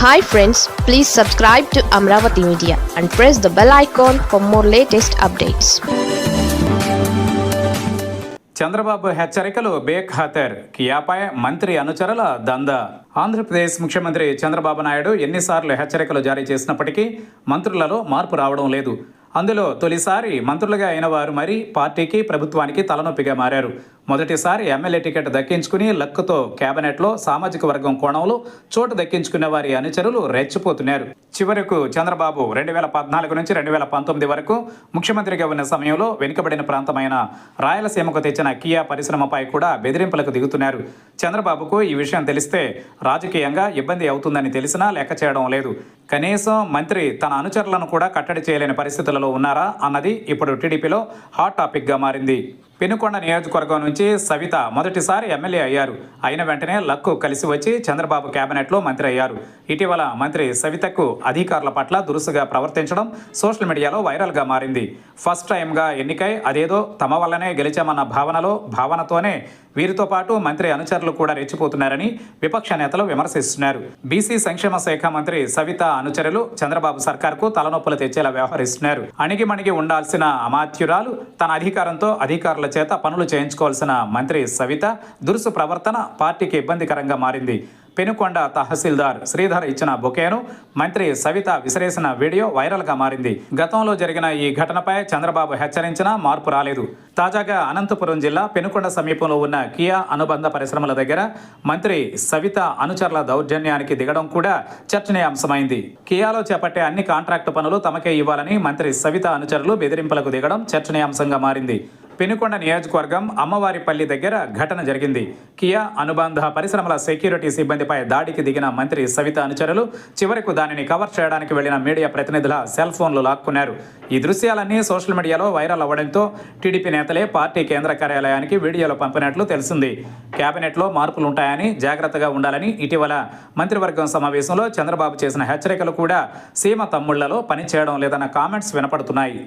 Hi friends please subscribe to Amaravati media and press the bell icon for more latest updates Chandrababu హెచ్చరికలు బేఖాతర్. కియాపై మంత్రి అనుచరుల దంద. ఆంధ్రప్రదేశ్ ముఖ్యమంత్రి చంద్రబాబు నాయుడు ఎన్నిసార్లు హెచ్చరికలు జారీ చేసినప్పటికీ మంత్రులలో మార్పు రావడం లేదు. అందులో తొలిసారి మంత్రులుగా అయిన వారు మరి పార్టీకి ప్రభుత్వానికి తలనొప్పిగా మారారు. మొదటిసారి ఎమ్మెల్యే టికెట్ దక్కించుకుని లక్కుతో కేబినెట్లో సామాజిక వర్గం కోణంలో చోటు దక్కించుకున్న వారి అనుచరులు రెచ్చిపోతున్నారు. చివరకు చంద్రబాబు రెండు వేల పద్నాలుగు నుంచి రెండు వేల పంతొమ్మిది వరకు ముఖ్యమంత్రిగా ఉన్న సమయంలో వెనుకబడిన ప్రాంతమైన రాయలసీమకు తెచ్చిన కియా పరిశ్రమపై కూడా బెదిరింపులకు దిగుతున్నారు. చంద్రబాబుకు ఈ విషయం తెలిస్తే రాజకీయంగా ఇబ్బంది అవుతుందని తెలిసినా లెక్క చేయడం లేదు. కనీసం మంత్రి తన అనుచరులను కూడా కట్టడి చేయలేని పరిస్థితులలో ఉన్నారా అన్నది ఇప్పుడు టీడీపీలో హాట్ టాపిక్గా మారింది. పెనుకొండ నియోజకవర్గం నుంచి సవిత మొదటిసారి ఎమ్మెల్యే అయ్యారు. అయిన వెంటనే లక్కు కలిసి వచ్చి చంద్రబాబు కేబినెట్లో మంత్రి అయ్యారు. ఇటీవల మంత్రి సవితకు అధికారుల పట్ల దురుసుగా ప్రవర్తించడం సోషల్ మీడియాలో వైరల్గా మారింది. ఫస్ట్ టైంగా ఎన్నికై అదేదో తమ వల్లనే గెలిచామన్న భావనలో భావనతోనే వీరితో పాటు మంత్రి అనుచరులు కూడా రెచ్చిపోతున్నారని విపక్ష నేతలు విమర్శిస్తున్నారు. బీసీ సంక్షేమ శాఖ మంత్రి సవిత అనుచరులు చంద్రబాబు సర్కార్కు తలనొప్పులు తెచ్చేలా వ్యవహరిస్తున్నారు. అణిగిమణిగి ఉండాల్సిన అమాత్యురాలు తన అధికారంతో అధికారుల చేత పనులు చేయించుకోవాల్సిన మంత్రి సవిత దురుసు ప్రవర్తన పార్టీకి ఇబ్బందికరంగా మారింది. పెనుకొండ తహసీల్దార్ శ్రీధర్ ఇచ్చిన బొకేను మంత్రి సవిత విసిరేసిన వీడియో వైరల్గా మారింది. గతంలో జరిగిన ఈ ఘటనపై చంద్రబాబు హెచ్చరించినా మార్పు రాలేదు. తాజాగా అనంతపురం జిల్లా పెనుకొండ సమీపంలో ఉన్న కియా అనుబంధ పరిశ్రమల దగ్గర మంత్రి సవిత అనుచరుల దౌర్జన్యానికి దిగడం కూడా చర్చనీయాంశమైంది. కియాలో చేపట్టే అన్ని కాంట్రాక్టు పనులు తమకే ఇవ్వాలని మంత్రి సవిత అనుచరులు బెదిరింపులకు దిగడం చర్చనీయాంశంగా మారింది. పెనుకొండ నియోజకవర్గం అమ్మవారిపల్లి దగ్గర ఘటన జరిగింది. కియా అనుబంధ పరిశ్రమల సెక్యూరిటీ సిబ్బందిపై దాడికి దిగిన మంత్రి సవిత అనుచరులు చివరకు దానిని కవర్ చేయడానికి వెళ్ళిన మీడియా ప్రతినిధుల సెల్ ఫోన్లు లాక్కున్నారు. ఈ దృశ్యాలన్నీ సోషల్ మీడియాలో వైరల్ అవ్వడంతో టీడీపీ నేతలే పార్టీ కేంద్ర కార్యాలయానికి వీడియోలు పంపినట్లు తెలిసింది. కేబినెట్లో మార్పులు ఉంటాయని జాగ్రత్తగా ఉండాలని ఇటీవల మంత్రివర్గం సమావేశంలో చంద్రబాబు చేసిన హెచ్చరికలు కూడా సీమ తమ్ముళ్ళలో పనిచేయడం లేదన్న కామెంట్స్ వినపడుతున్నాయి.